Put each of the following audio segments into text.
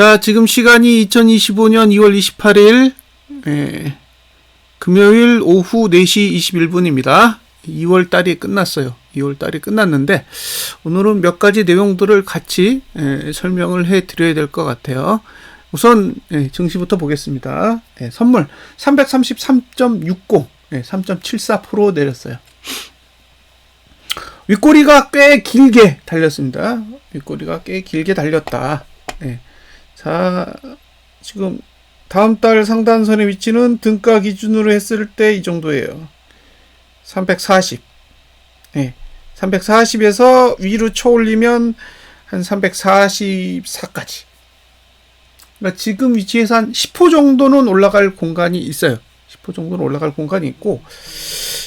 자, 지금 시간이 2025년 2월 28일, 예, 금요일 오후 4시 21분입니다. 2월 달이 끝났어요. 2월 달이 끝났는데, 오늘은 몇 가지 내용들을 같이 예, 설명을 해 드려야 될 것 같아요. 우선, 예, 증시부터 보겠습니다. 예, 선물 333.60, 예, 3.74% 내렸어요. 윗꼬리가 꽤 길게 달렸습니다. 윗꼬리가 꽤 길게 달렸다. 예. 자, 지금 다음 달 상단선의 위치는 등가 기준으로 했을 때 이 정도예요. 340. 예. 340에서 위로 쳐올리면 한 344까지. 그러니까 지금 위치에서 한 10호 정도는 올라갈 공간이 있어요. 10호 정도는 올라갈 공간이 있고,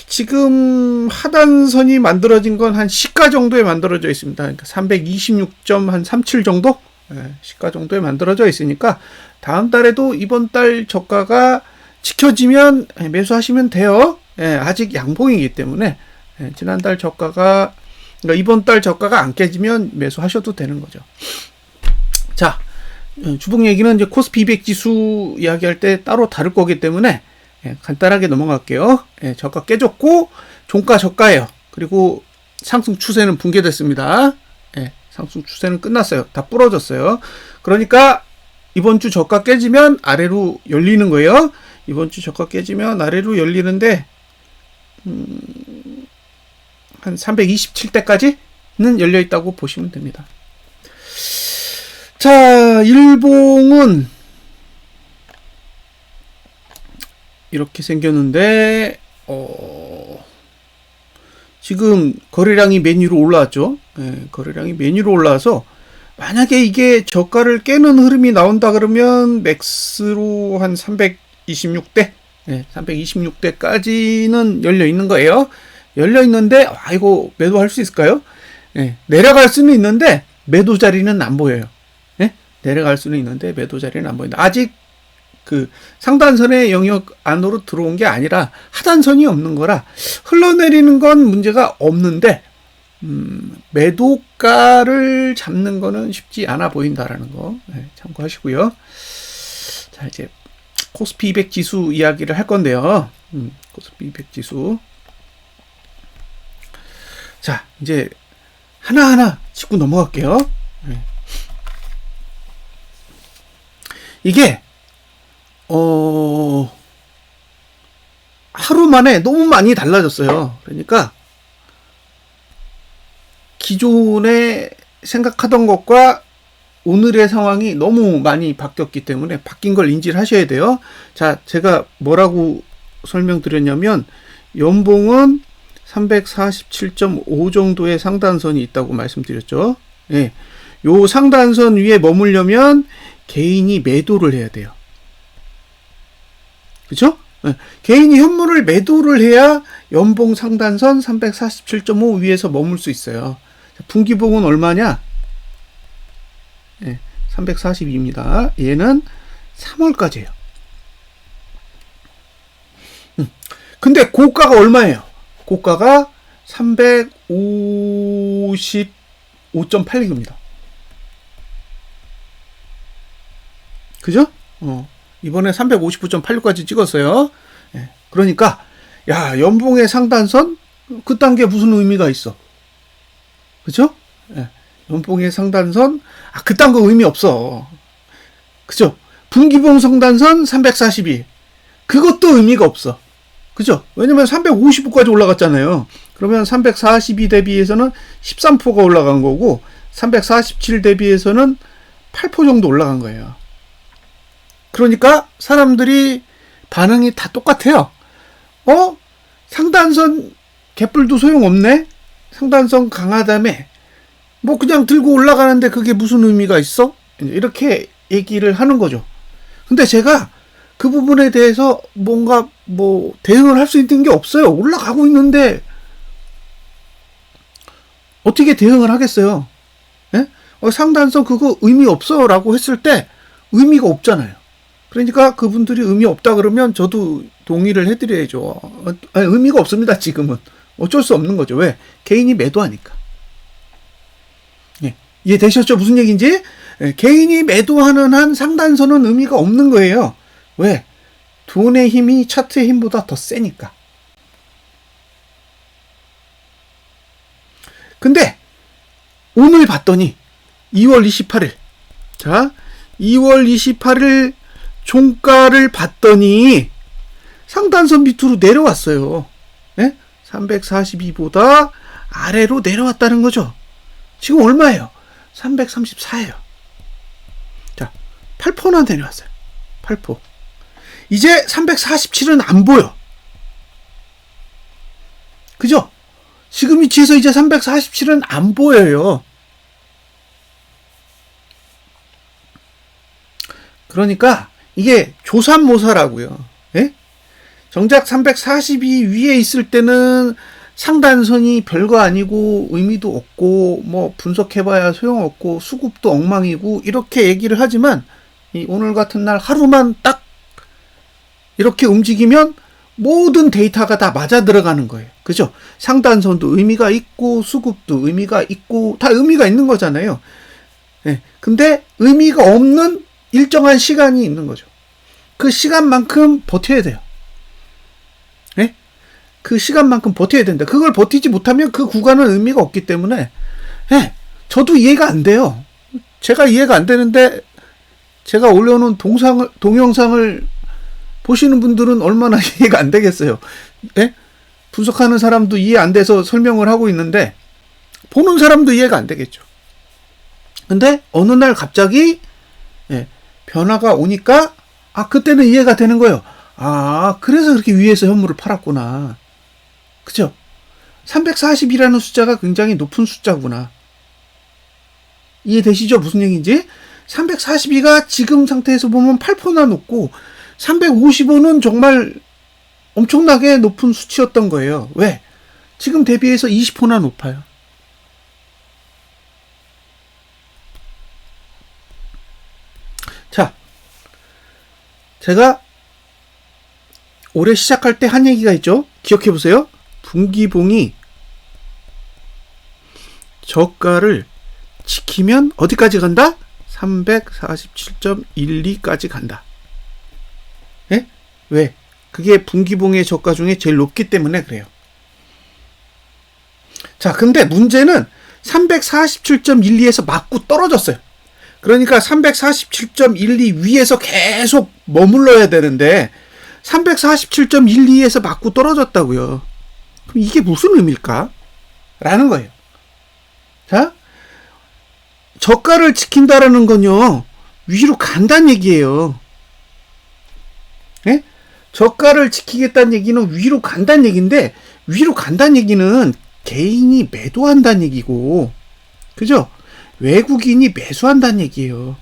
지금 하단선이 만들어진 건 한 시가 정도에 만들어져 있습니다. 그러니까 326.37 정도? 예, 시가 정도에 만들어져 있으니까 다음 달에도 이번 달 저가가 지켜지면 예, 매수하시면 돼요. 예, 아직 양봉이기 때문에 예, 지난달 저가가 그러니까 이번 달 저가가 안 깨지면 매수하셔도 되는 거죠. 자, 어, 주봉 얘기는 이제 코스피 200 지수 이야기할 때 따로 다룰 거기 때문에 예, 간단하게 넘어갈게요. 예, 저가 깨졌고 종가 저가예요. 그리고 상승 추세는 붕괴됐습니다. 예, 상승 추세는 끝났어요. 다 부러졌어요. 그러니까 이번 주 저가 깨지면 아래로 열리는 거예요. 이번 주 저가 깨지면 아래로 열리는데 음, 한 327대까지는 열려 있다고 보시면 됩니다. 자, 일봉은 이렇게 생겼는데 어, 지금 거래량이 메뉴로 올라왔죠. 예, 거래량이 메뉴로 올라와서 만약에 이게 저가를 깨는 흐름이 나온다 그러면 맥스로 한 326대, 예, 326대까지는 열려 있는 거예요. 열려 있는데 아 이거 매도할 수 있을까요? 예, 내려갈 수는 있는데 매도 자리는 안 보여요. 예? 내려갈 수는 있는데 매도 자리는 안 보인다. 아직 그 상단선의 영역 안으로 들어온 게 아니라 하단선이 없는 거라 흘러내리는 건 문제가 없는데 음, 매도가를 잡는 거는 쉽지 않아 보인다라는 거 네, 참고하시고요. 자 이제 코스피 200 지수 이야기를 할 건데요. 음, 코스피 200 지수. 자 이제 하나 하나 짚고 넘어갈게요. 네. 이게 어, 하루 만에 너무 많이 달라졌어요. 그러니까, 기존에 생각하던 것과 오늘의 상황이 너무 많이 바뀌었기 때문에 바뀐 걸 인지를 하셔야 돼요. 자, 제가 뭐라고 설명드렸냐면, 연봉은 347.5 정도의 상단선이 있다고 말씀드렸죠. 예. 요 상단선 위에 머물려면 개인이 매도를 해야 돼요. 그죠? 네. 개인이 현물을 매도를 해야 연봉 상단선 347.5 위에서 머물 수 있어요. 분기봉은 얼마냐? 네, 342입니다. 얘는 3월까지예요. 음. 근데 고가가 얼마예요? 고가가 355.86입니다. 그죠? 어. 이번에 359.86까지 찍었어요. 예, 그러니까 야 연봉의 상단선 그딴 게 무슨 의미가 있어? 그죠? 예, 연봉의 상단선 아 그딴 거 의미 없어. 그죠? 분기봉 상단선 342 그것도 의미가 없어. 그죠? 왜냐면 355까지 올라갔잖아요. 그러면 342 대비해서는 13%가 올라간 거고 347 대비해서는 8% 정도 올라간 거예요. 그러니까 사람들이 반응이 다 똑같아요. 어? 상단선 개뿔도 소용없네? 상단선 강하다며? 뭐 그냥 들고 올라가는데 그게 무슨 의미가 있어? 이렇게 얘기를 하는 거죠. 근데 제가 그 부분에 대해서 뭔가 뭐 대응을 할 수 있는 게 없어요. 올라가고 있는데 어떻게 대응을 하겠어요? 예? 어, 상단선 그거 의미 없어 라고 했을 때 의미가 없잖아요. 그러니까 그분들이 의미 없다 그러면 저도 동의를 해드려야죠. 어, 아니, 의미가 없습니다, 지금은. 어쩔 수 없는 거죠. 왜? 개인이 매도하니까. 예. 이해되셨죠? 무슨 얘기인지? 예, 개인이 매도하는 한 상단선은 의미가 없는 거예요. 왜? 돈의 힘이 차트의 힘보다 더 세니까. 근데 오늘 봤더니 2월 28일 자 2월 28일 종가를 봤더니 상단선 밑으로 내려왔어요. 예? 342보다 아래로 내려왔다는 거죠. 지금 얼마예요? 334예요. 자, 8%나 내려왔어요. 8%. 이제 347은 안 보여. 그죠? 지금 위치에서 이제 347은 안 보여요. 그러니까 이게 조삼모사라고요. 예? 정작 342 위에 있을 때는 상단선이 별거 아니고 의미도 없고 뭐 분석해봐야 소용없고 수급도 엉망이고 이렇게 얘기를 하지만 이 오늘 같은 날 하루만 딱 이렇게 움직이면 모든 데이터가 다 맞아 들어가는 거예요. 그죠? 상단선도 의미가 있고 수급도 의미가 있고 다 의미가 있는 거잖아요. 예. 근데 의미가 없는 일정한 시간이 있는 거죠. 그 시간만큼 버텨야 돼요. 예? 그 시간만큼 버텨야 된다. 그걸 버티지 못하면 그 구간은 의미가 없기 때문에, 예. 저도 이해가 안 돼요. 제가 이해가 안 되는데, 제가 올려놓은 동상을, 동영상을 보시는 분들은 얼마나 이해가 안 되겠어요. 예? 분석하는 사람도 이해 안 돼서 설명을 하고 있는데, 보는 사람도 이해가 안 되겠죠. 근데, 어느 날 갑자기, 예, 변화가 오니까 아 그때는 이해가 되는 거예요. 아 그래서 그렇게 위에서 현물을 팔았구나. 그죠? 340이라는 숫자가 굉장히 높은 숫자구나. 이해되시죠? 무슨 얘기인지? 342가 지금 상태에서 보면 8%나 높고 355는 정말 엄청나게 높은 수치였던 거예요. 왜? 지금 대비해서 20%나 높아요. 자, 제가 올해 시작할 때 한 얘기가 있죠. 기억해 보세요. 분기봉이 저가를 지키면 어디까지 간다? 347.12까지 간다. 예? 왜? 그게 분기봉의 저가 중에 제일 높기 때문에 그래요. 자, 근데 문제는 347.12에서 맞고 떨어졌어요. 그러니까 347.12 위에서 계속 머물러야 되는데 347.12에서 맞고 떨어졌다고요. 그럼 이게 무슨 의미일까? 라는 거예요. 자, 저가를 지킨다라는 건요, 위로 간다는 얘기예요. 예? 저가를 지키겠다는 얘기는 위로 간다는 얘기인데, 위로 간다는 얘기는 개인이 매도한다는 얘기고, 그죠? 외국인이 매수한다는 얘기예요.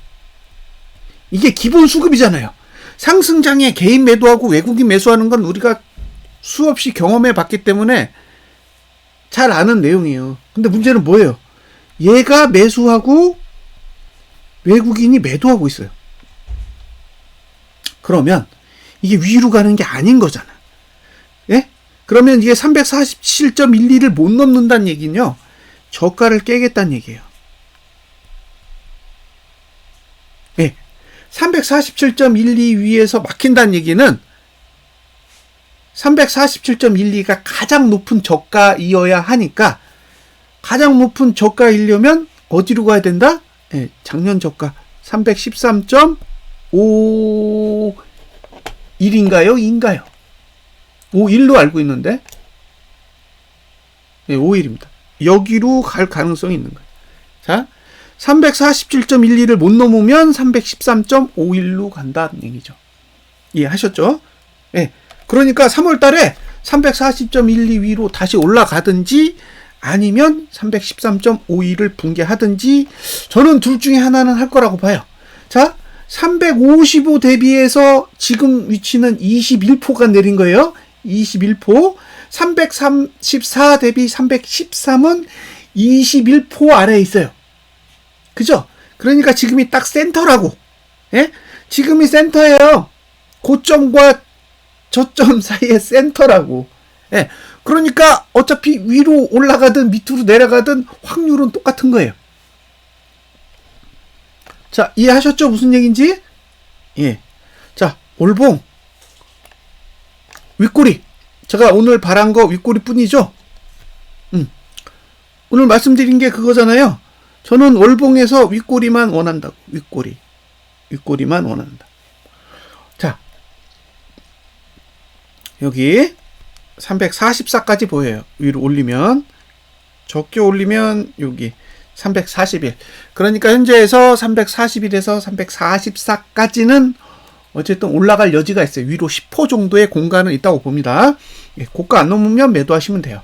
이게 기본 수급이잖아요. 상승장에 개인 매도하고 외국인 매수하는 건 우리가 수없이 경험해 봤기 때문에 잘 아는 내용이에요. 근데 문제는 뭐예요? 얘가 매수하고 외국인이 매도하고 있어요. 그러면 이게 위로 가는 게 아닌 거잖아. 예? 그러면 이게 347.12를 못 넘는다는 얘기는요. 저가를 깨겠다는 얘기예요. 예. 347.12 위에서 막힌다는 얘기는 347.12가 가장 높은 저가이어야 하니까 가장 높은 저가이려면 어디로 가야 된다? 예, 작년 저가 313.51인가요? 2인가요? 51로 알고 있는데 예, 51입니다. 여기로 갈 가능성이 있는 거예요. 자, 347.12를 못 넘으면 313.51로 간다는 얘기죠. 이해하셨죠? 예. 그러니까 3월 달에 340.12 위로 다시 올라가든지 아니면 313.51을 붕괴하든지 저는 둘 중에 하나는 할 거라고 봐요. 자, 355 대비해서 지금 위치는 21포가 내린 거예요. 21포. 334 대비 313은 21포 아래에 있어요. 그죠? 그러니까 지금이 딱 센터라고. 예? 지금이 센터예요. 고점과 저점 사이의 센터라고. 예. 그러니까 어차피 위로 올라가든 밑으로 내려가든 확률은 똑같은 거예요. 자, 이해하셨죠? 무슨 얘기인지? 예. 자, 올봉. 윗꼬리. 제가 오늘 바란 거 윗꼬리 뿐이죠? 음. 오늘 말씀드린 게 그거잖아요. 저는 월봉에서 윗꼬리만 원한다고. 윗꼬리. 윗꼬리만 원한다. 자. 여기 344까지 보여요. 위로 올리면. 적게 올리면 여기 341. 그러니까 현재에서 341에서 344까지는 어쨌든 올라갈 여지가 있어요. 위로 10호 정도의 공간은 있다고 봅니다. 예, 고가 안 넘으면 매도하시면 돼요.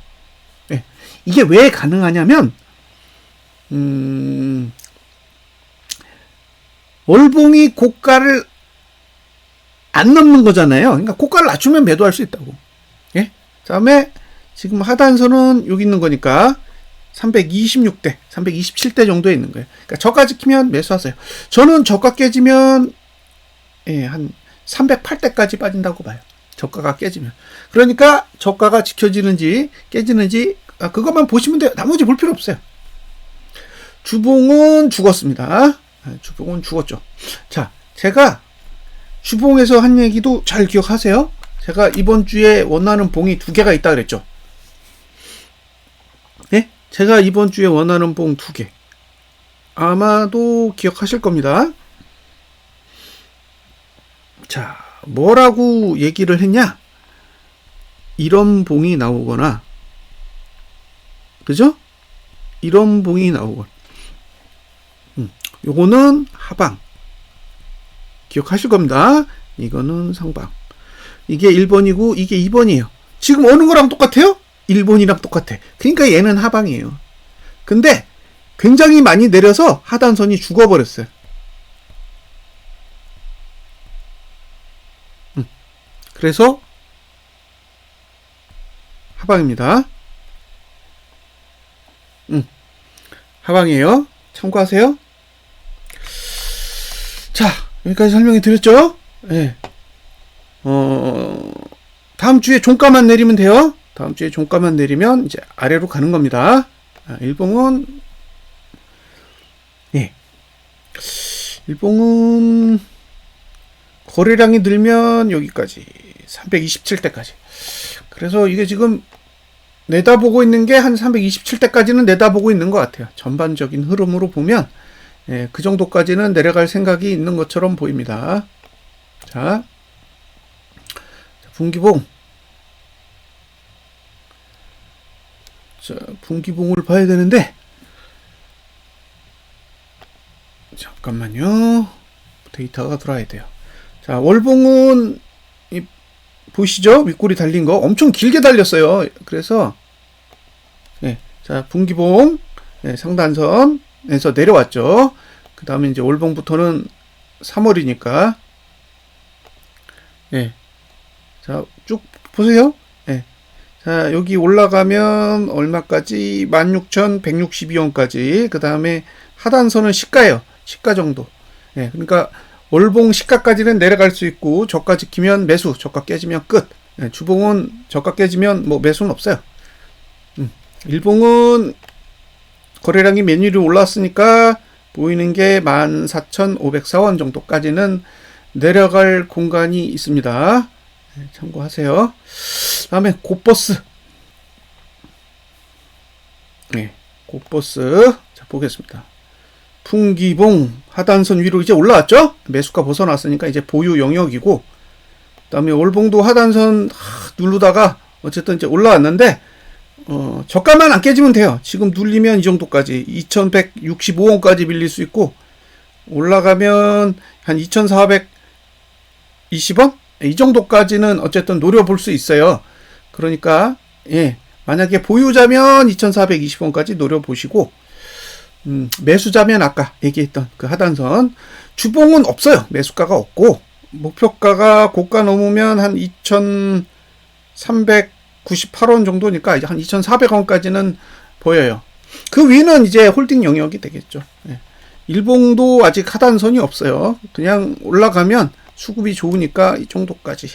예, 이게 왜 가능하냐면, 음, 월봉이 고가를 안 넘는 거잖아요. 그러니까 고가를 낮추면 매도할 수 있다고. 예? 다음에 지금 하단선은 여기 있는 거니까 326대, 327대 정도에 있는 거예요. 그러니까 저가 지키면 매수하세요. 저는 저가 깨지면 예, 한 308대까지 빠진다고 봐요. 저가가 깨지면. 그러니까 저가가 지켜지는지 깨지는지 아, 그것만 보시면 돼요. 나머지 볼 필요 없어요. 주봉은 죽었습니다. 아, 주봉은 죽었죠. 자, 제가 주봉에서 한 얘기도 잘 기억하세요. 제가 이번 주에 원하는 봉이 두 개가 있다 그랬죠. 네? 제가 이번 주에 원하는 봉 두 개. 아마도 기억하실 겁니다. 자, 뭐라고 얘기를 했냐? 이런 봉이 나오거나, 그죠? 이런 봉이 나오거나. 음, 요거는 하방. 기억하실 겁니다. 이거는 상방. 이게 1번이고, 이게 2번이에요. 지금 어느 거랑 똑같아요? 1번이랑 똑같아. 그러니까 얘는 하방이에요. 근데 굉장히 많이 내려서 하단선이 죽어버렸어요. 그래서 하방입니다. 음, 하방이에요. 참고하세요. 자, 여기까지 설명해 드렸죠? 예. 네. 어, 다음 주에 종가만 내리면 돼요. 다음 주에 종가만 내리면 이제 아래로 가는 겁니다. 아, 일봉은, 예. 일봉은, 거래량이 늘면 여기까지 327대까지. 그래서 이게 지금 내다보고 있는 게 한 327대까지는 내다보고 있는 것 같아요. 전반적인 흐름으로 보면 예, 그 정도까지는 내려갈 생각이 있는 것처럼 보입니다. 자, 분기봉. 자, 분기봉을 봐야 되는데 잠깐만요. 데이터가 들어와야 돼요. 자, 월봉은 이, 보시죠? 윗골이 달린 거 엄청 길게 달렸어요. 그래서 예, 자 분기봉 예, 상단선 에서 내려왔죠. 그 다음에 이제 월봉부터는 3월이니까 예, 자 쭉 보세요. 예, 자 여기 올라가면 얼마까지 16,162원까지 그 다음에 하단선은 시가예요. 시가 정도. 예, 그러니까 월봉 시가까지는 내려갈 수 있고 저가 지키면 매수, 저가 깨지면 끝. 네, 주봉은 저가 깨지면 뭐 매수는 없어요. 음, 일봉은 거래량이 매일이 올랐으니까 보이는 게 14,504원 정도까지는 내려갈 공간이 있습니다. 네, 참고하세요. 다음에 고버스. 네, 고버스. 자, 보겠습니다. 풍기봉 하단선 위로 이제 올라왔죠? 매수가 벗어났으니까 이제 보유 영역이고 그 다음에 월봉도 하단선 하, 누르다가 어쨌든 이제 올라왔는데 어, 저가만 안 깨지면 돼요. 지금 눌리면 이 정도까지 2165원까지 밀릴 수 있고 올라가면 한 2420원 이 정도까지는 어쨌든 노려볼 수 있어요. 그러니까 예 만약에 보유자면 2420원까지 노려보시고 음, 매수자면 아까 얘기했던 그 하단선 주봉은 없어요. 매수가가 없고 목표가가 고가 넘으면 한 2,398원 정도니까 한 2,400원까지는 보여요. 그 위는 이제 홀딩 영역이 되겠죠. 예. 일봉도 아직 하단선이 없어요. 그냥 올라가면 수급이 좋으니까 이 정도까지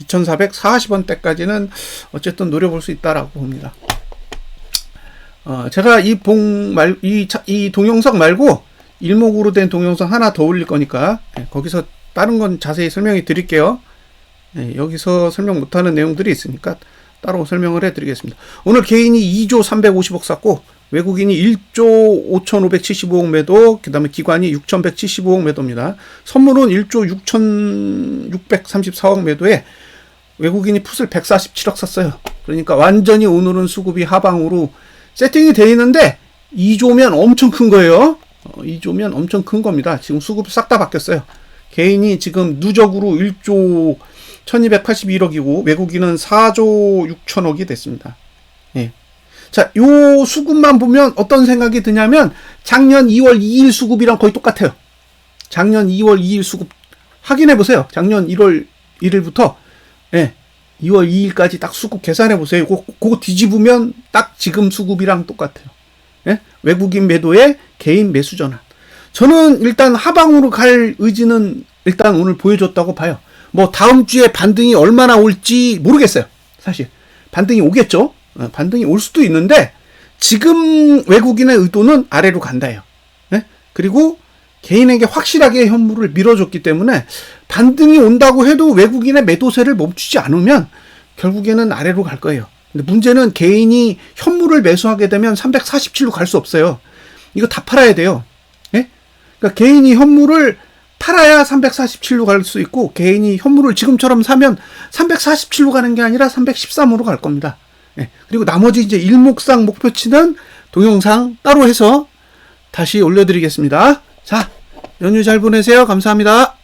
2,440원대까지는 어쨌든 노려볼 수 있다라고 봅니다. 어, 제가 이 봉 말, 이, 이 동영상 말고 일목으로 된 동영상 하나 더 올릴 거니까 예, 거기서 다른 건 자세히 설명해 드릴게요. 예, 여기서 설명 못하는 내용들이 있으니까 따로 설명을 해드리겠습니다. 오늘 개인이 2조 350억 샀고 외국인이 1조 5,575억 매도, 그 다음에 기관이 6,175억 매도입니다. 선물은 1조 6,634억 매도에 외국인이 풋을 147억 샀어요. 그러니까 완전히 오늘은 수급이 하방으로 세팅이 되어 있는데 2조면 엄청 큰 거예요. 어, 2조면 엄청 큰 겁니다. 지금 수급 싹 다 바뀌었어요. 개인이 지금 누적으로 1조 1281억이고 외국인은 4조 6천억이 됐습니다. 예. 자, 요 수급만 보면 어떤 생각이 드냐면 작년 2월 2일 수급이랑 거의 똑같아요. 작년 2월 2일 수급 확인해 보세요. 작년 1월 1일부터 예. 2월 2일까지 딱 수급 계산해 보세요. 그거, 그거 뒤집으면 딱 지금 수급이랑 똑같아요. 예? 외국인 매도에 개인 매수 전환. 저는 일단 하방으로 갈 의지는 일단 오늘 보여줬다고 봐요. 뭐 다음 주에 반등이 얼마나 올지 모르겠어요. 사실 반등이 오겠죠. 어, 반등이 올 수도 있는데 지금 외국인의 의도는 아래로 간다예요. 예? 그리고 개인에게 확실하게 현물을 밀어줬기 때문에 반등이 온다고 해도 외국인의 매도세를 멈추지 않으면 결국에는 아래로 갈 거예요. 근데 문제는 개인이 현물을 매수하게 되면 347로 갈 수 없어요. 이거 다 팔아야 돼요. 예? 그러니까 개인이 현물을 팔아야 347로 갈 수 있고 개인이 현물을 지금처럼 사면 347로 가는 게 아니라 313으로 갈 겁니다. 예. 그리고 나머지 이제 일목상 목표치는 동영상 따로 해서 다시 올려드리겠습니다. 자, 연휴 잘 보내세요. 감사합니다.